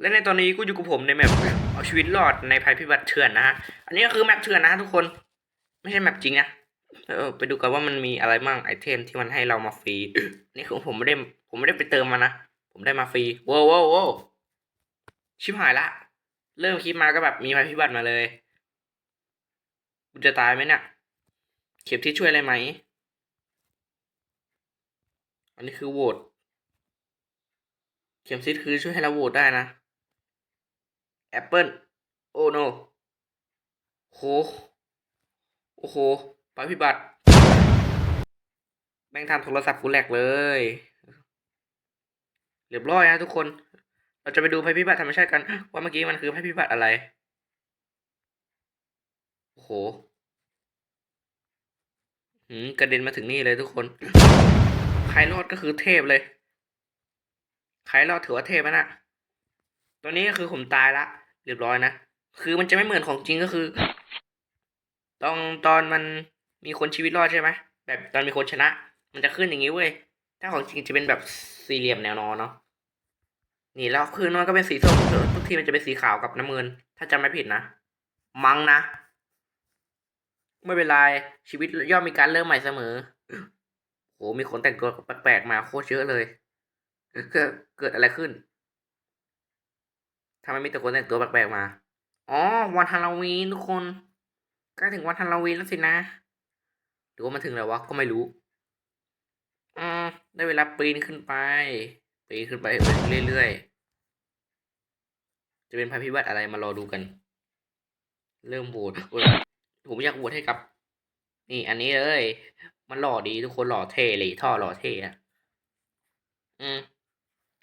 และในตอนนี้กูอยู่กับผมในแมปเอาชีวิตรอดในภัยพิบัติเถื่อนนะฮะ อันนี้ก็คือแมปเถื่อนนะฮะทุกคน ไม่ใช่แมปจริงนะ เออไปดูกันว่ามันมีอะไรมั่งไอเทมที่มันให้เรามาฟรี นี่คือผมไม่ได้ผมไม่ได้ไปเติมมานะ ผมได้มาฟรีโว้วว้วโว้วชิบหายละ เริ่มคลิปมาก็แบบมีภัยพิบัติมาเลยกูจะตายไหมเนี่ยเข็มที่ช่วยอะไรไหม อันนี้คือโหวตเข็มซิดคือช่วยให้เราโหวตได้นะ แอปเปิลโอ้โนโหโอ้โหภัยพิบัติ แม่งทำโทรศัพท์กูแหลกเลย เรียบร้อยนะทุกคน เราจะไปดูภัยพิบัติธรรมชาติกัน ว่าเมื่อกี้มันคือภัยพิบัติอะไร โอ้โหหืมกระเด็นมาถึงนี่เลยทุกคน ใครรอดก็คือเทพเลย ใครรอดถือว่าเทพนะ ตัวนี้ก็คือผมตายละ เรียบร้อยนะ คือมันจะไม่เหมือนของจริงก็คือตอนตอนมันมีคนชีวิตรอดใช่ไหมแบบตอนมีคนชนะ มันจะขึ้นอย่างนี้เว้ย ถ้าของจริงจะเป็นแบบสี่เหลี่ยมแนวนอนเนาะ นี่แล้วคืนมันก็เป็นสีส้มทุกทีมันจะเป็นสีขาวกับน้ำเงิน ถ้าจำไม่ผิดนะ มังนะ ไม่เป็นไรชีวิตย่อมมีการเริ่มใหม่เสมอโหมีคนแต่งตัวแปลกๆมาโคตรเยอะเลย เกิดอะไรขึ้น ทำไมมีแต่คนแต่งตัวแปลกๆมา อ๋อ วันฮาโลวีนทุกคนใกล้ถึงวันฮาโลวีนแล้วสินะหรือว่ามันถึงแล้ววะ ก็ไม่รู้อืมได้เวลาปีนขึ้นไป ปีนขึ้นไปเรื่อยๆ จะเป็นภัยพิบัติอะไรมารอดูกัน เริ่มโหวตผมอยากโหวตให้กับ นี่ อันนี้เลย มันหล่อดีทุกคนหล่อเท่เลยท่อหล่อเท่อะอืม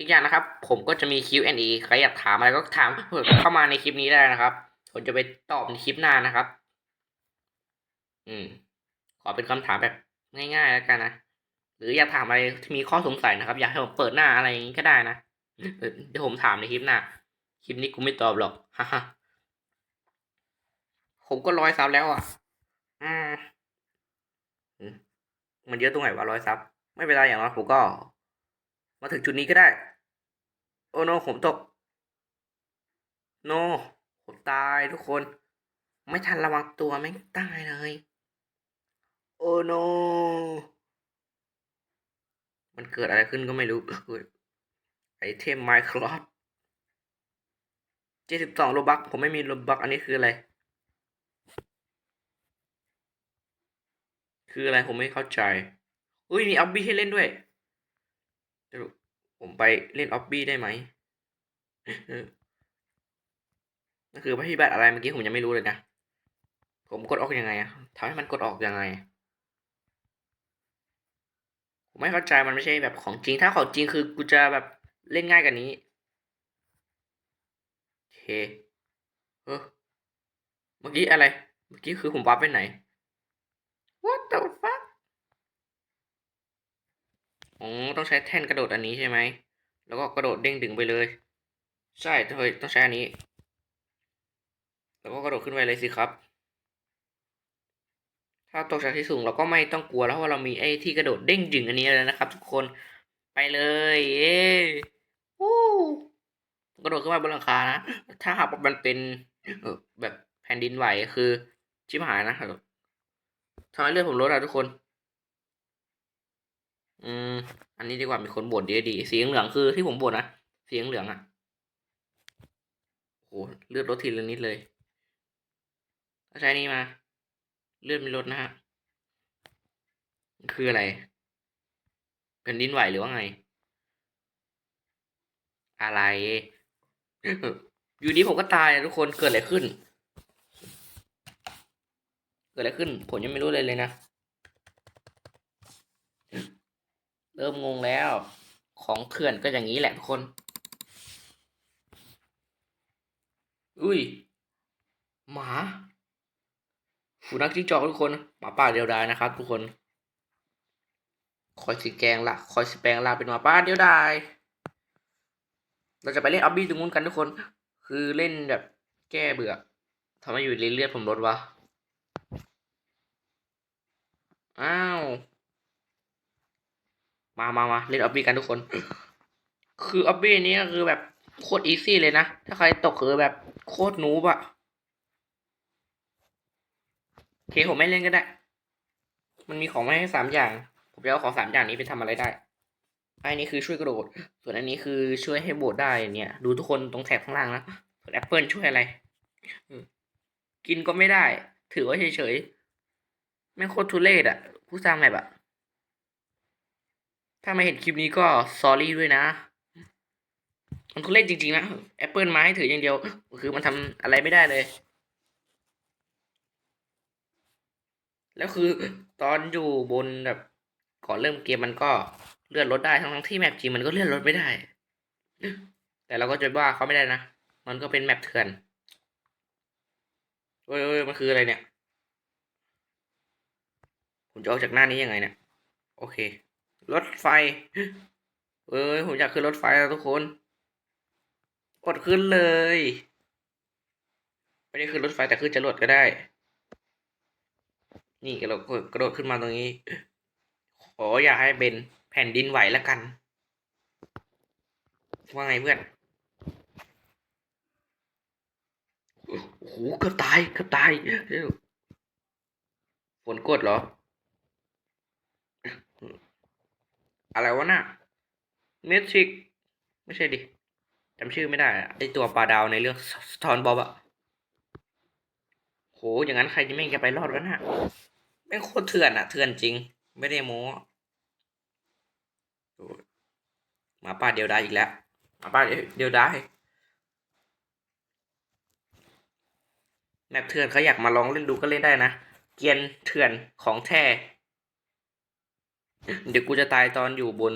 อีกอย่างนะครับ ผมก็จะมี Q&A ใครอยากถามอะไรก็ถามเข้ามาในคลิปนี้ได้นะครับ ผมจะไปตอบในคลิปหน้านะครับ อืม ขอเป็นคำถามแบบง่ายๆแล้วกันนะหรืออยากถามอะไรที่มีข้อสงสัยนะครับ อยากให้ผมเปิดหน้าอะไรอย่างนี้ก็ได้นะเดี๋ยวผมถามในคลิปหน้าคลิปนี้กูไม่ตอบหรอกฮ่าฮ่าผมก็ร้อยซับแล้วอะอืมอืมมันเยอะตรงไหนวะร้อยซับไม่เป็นไรอย่างน้อยผมก็ มาถึงจุดนี้ก็ได้ โอ้โนผมตก โน ผมตายทุกคน ไม่ทันระวังตัวแม่งตายเลย โอ้โน มันเกิดอะไรขึ้นก็ไม่รู้ไอเทมไมค์คลอสเจ็ดสิบสองโลบัก ผมไม่มีโลบัก อันนี้คืออะไร คืออะไรผมไม่เข้าใจ อุ้ยมีออบบี้ให้เล่นด้วยสรุป ผมไปเล่นออบบี้ได้ไหมนั่นคือพิบัติอะไรเมื่อกี้ผมยังไม่รู้เลยนะ ผมกดออกยังไงอะทำให้มันกดออกยังไง ผมไม่เข้าใจมันไม่ใช่แบบของจริง ถ้าของจริงคือกูจะแบบเล่นง่ายกว่านี้โอเคเออเมื่อกี้อะไร เมื่อกี้คือผมวับไปไหน What the fuck อ๋อต้องใช้แท่นกระโดดอันนี้ใช่ไหม แล้วก็กระโดดเด้งดึงไปเลย ใช่เฮ้ยต้องใช้อันนี้ แล้วก็กระโดดขึ้นไปเลยสิครับ ถ้าตกจากที่สูงเราก็ไม่ต้องกลัวแล้วเพราะเรามีไอ้ที่กระโดดเด้งดึงอันนี้แล้วนะครับ ทุกคนไปเลยเย้วู้กระโดดขึ้นมาบนหลังคานะ ถ้าหากมันเป็นแบบแผ่นดินไหวคือชิบหายนะทำให้เลือดผมลดอะทุกคน อืม อันนี้ดีกว่ามีคนบ่นดีดีสีเหลืองคือที่ผมบ่นนะสีเหลืองอะโอ้เลือดลดทีละนิดเลยถ้าใช้นี่มา เลือดไม่ลดนะฮะคืออะไรแผ่นดินไหวหรือว่าไง อะไรอยู่ดีผมก็ตายทุกคนเกิดอะไรขึ้น เกิดอะไรขึ้น ผมยังไม่รู้เลยเลยนะ เริ่มงงแล้ว ของเถื่อนก็อย่างนี้แหละทุกคน อุ้ย หมาสุนัขจิ้งจอกทุกคน หมาป่าเดียวดายนะครับทุกคน คอยสีแกงละคอยสีแปลงละเป็นหมาป่าเดียวดาย เราจะไปเล่นออบบี้ตรงนู้นกันทุกคน คือเล่นแบบแก้เบื่อทำให้อยู่เลือดผมลดวะ อ้าว มามามาเล่นออบบี้กันทุกคน คือออบบี้นี้คือแบบโคตรอีซี่เลยนะ ถ้าใครตกคือแบบโคตรนูบอะโอเคผมไม่เล่นก็ได้ มันมีของมาให้สามอย่าง ผมจะเอาของสามอย่างนี้ไปทำอะไรได้ อันนี้คือช่วยกระโดด ส่วนอันนี้คือช่วยให้โบดได้เนี่ย ดูทุกคนตรงแถบข้างล่างนะส่วนแอปเปิลช่วยอะไร กินก็ไม่ได้ ถือว่าเฉยๆไม่โคตรทุเรศอะผู้สร้างแมปอะ ถ้าไม่เห็นคลิปนี้ก็สอรี่ด้วยนะ มันทุเรศจริงๆนะแอปเปิลมาให้ถืออย่างเดียว คือมันทำอะไรไม่ได้เลย แล้วคือตอนอยู่บนแบบก่อนเริ่มเกมมันก็เลื่อนรถได้ทั้งทั้งๆที่แมปจริงมันก็เลื่อนรถไม่ได้ แต่เราก็จะว่าเขาไม่ได้นะ มันก็เป็นแมปเถื่อนโอ้ยโอ้ยมันคืออะไรเนี่ย ผมจะออกจากหน้านี้ยังไงเนี่ย โอเค รถไฟ เอ้ยผมอยากขึ้นรถไฟแล้วทุกคนกดขึ้นเลย ไม่ได้ขึ้นรถไฟแต่ขึ้นจรวดก็ได้ นี่เรากระโดดขึ้นมาตรงนี้ ขออย่าให้เป็นแผ่นดินไหวแล้วกัน ว่าไงเพื่อนโอ้โหเกือบตายเกือบตายฝนกดเหรอ อะไรวะน่ะเมทริกไม่ใช่ดิจำชื่อไม่ได้ไอตัวปลาดาวในเรื่องสตอนบอบอะโหอย่างนั้นใครจะไม่จะไปรอดวะน่ะแม่โคตรเถื่อนอะเถื่อนจริง ไม่ได้โม้มาป่าเดียวดายอีกแล้วมาป่าเดียวดายแมปเถื่อนเขาอยากมาลองเล่นดูก็เล่นได้นะ เกียนเถื่อนของแท้ เดี๋ยวกูจะตายตอนอยู่บน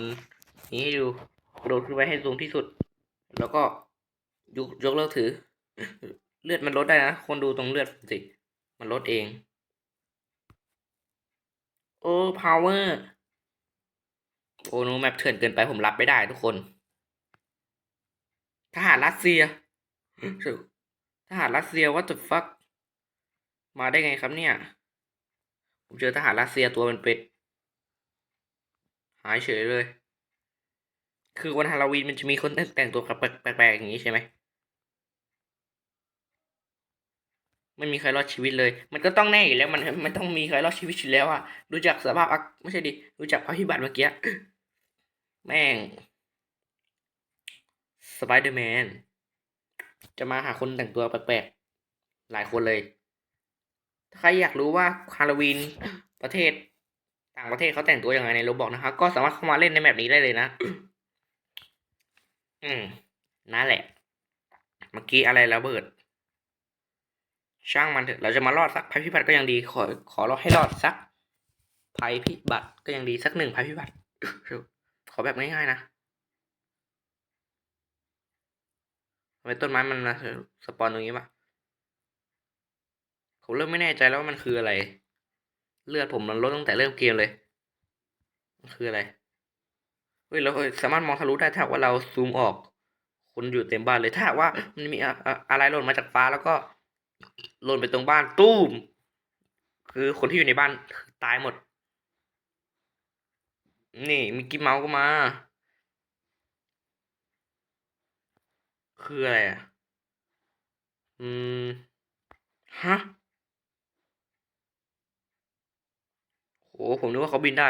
นี้ให้ดูกระโดดขึ้นไปให้สูงที่สุด แล้วก็ยกยกเลิกถือ เลือดมันลดได้นะ คนดูตรงเลือดสิ มันลดเอง โอ้ power โอ้โนแมปเถื่อนเกินไปผมรับไม่ได้ทุกคน ทหารรัสเซีย ทหารรัสเซีย what the fuck มาได้ไงครับเนี่ย ผมเจอทหารรัสเซียตัวเป็นเป็ด หายเฉยเลย คือวันฮาโลวีนมันจะมีคนแต่งตัวแปลกๆอย่างนี้ใช่ไหมไม่มีใครรอดชีวิตเลย มันก็ต้องแน่อยู่แล้ว มัน มันต้องมีใครรอดชีวิตอยู่แล้วอะดูจากสภาพอากไม่ใช่ดิ ดูจากภัยพิบัติเมื่อกี้ แม่ง สไปเดอร์แมน จะมาหาคนแต่งตัวแปลกๆ หลายคนเลย ถ้าใครอยากรู้ว่าฮาโลวีนประเทศ ต่างประเทศเขาแต่งตัวยังไงในโรบอกนะครับ ก็สามารถเข้ามาเล่นในแบบนี้ได้เลยนะ อืมนั่นแหละ เมื่อกี้อะไรระเบิด ช่างมันเถอะ เราจะมารอดสักภัยพิบัติก็ยังดี ขอ ขอรอให้รอดสักภัยพิบัติก็ยังดีสักหนึ่งภัยพิบัติ ขอแบบง่ายๆนะทำไมต้นไม้มันมาสปอนตรงนี้วะผมเริ่มไม่แน่ใจแล้วว่ามันคืออะไร เลือดผมมันลดตั้งแต่เริ่มเกมเลย คืออะไร เฮ้ยเราสามารถมองทะลุได้ถ้าว่าเราซูมออก คนอยู่เต็มบ้านเลย ถ้าหากว่ามันมีอะไรหล่นมาจากฟ้าแล้วก็หล่นไปตรงบ้านตู้ม คือคนที่อยู่ในบ้านตายหมด นี่มิกกี้เมาส์ก็มา คืออะไรอะ อืม ฮะ โหผมนึกว่าเขาบินได้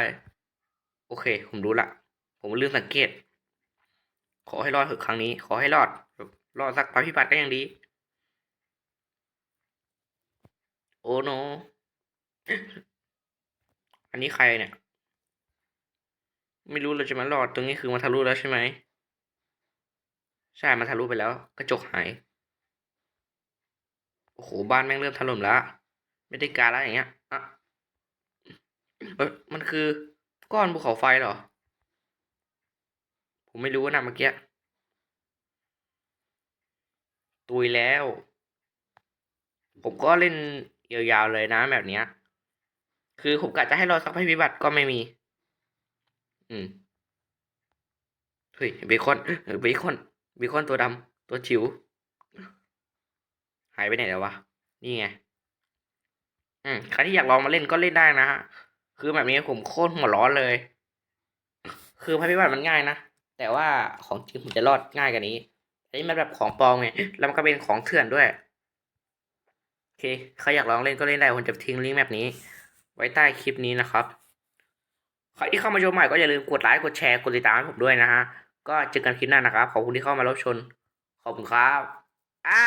โอเค ผมรู้ละผมลืมสังเกต ขอให้รอดเถอะครั้งนี้ ขอให้รอดรอดสักภัยพิบัติก็ยังดี โอ้โนอันนี้ใครเนี่ย ไม่รู้เราจะมารอดตรงนี้คือมันทะลุแล้วใช่ไหมใช่มันทะลุไปแล้ว กระจกหายโอ้โหบ้านแม่งเริ่มถล่มแล้ว ไม่ได้การแล้วอย่างเงี้ยอะ เอ้ยมันคือก้อนภูเขาไฟเหรอ ผมไม่รู้นะเมื่อกี้ตุยแล้ว ผมก็เล่นยาวๆเลยนะแบบเนี้ย คือผมกะจะให้รอสักภัยพิบัติก็ไม่มี อืมเฮ้ยเบคอนเออเบคอนเบคอนตัวดำตัวจิ๋วหายไปไหนแล้ววะ นี่ไง อืมใครที่อยากลองมาเล่นก็เล่นได้นะฮะ คือแบบนี้ผมโคตรหัวร้อนเลย คือภัยพิบัติมันง่ายนะ แต่ว่าของจริงผมจะรอดง่ายกว่านี้ไอันนี้มันแบบของปลอมไง แล้วมันก็เป็นของเถื่อนด้วย โอเค ใครอยากลองเล่นก็เล่นได้ ผมจะทิ้งลิงก์แบบนี้ ไว้ใต้คลิปนี้นะครับ ใครที่เข้ามาชมใหม่ก็อย่าลืมกดไลค์ กดแชร์ กดติดตามให้ผมด้วยนะฮะ ก็เจอกันคลิปหน้านะครับ ขอบคุณที่เข้ามารับชม ขอบคุณครับ อะ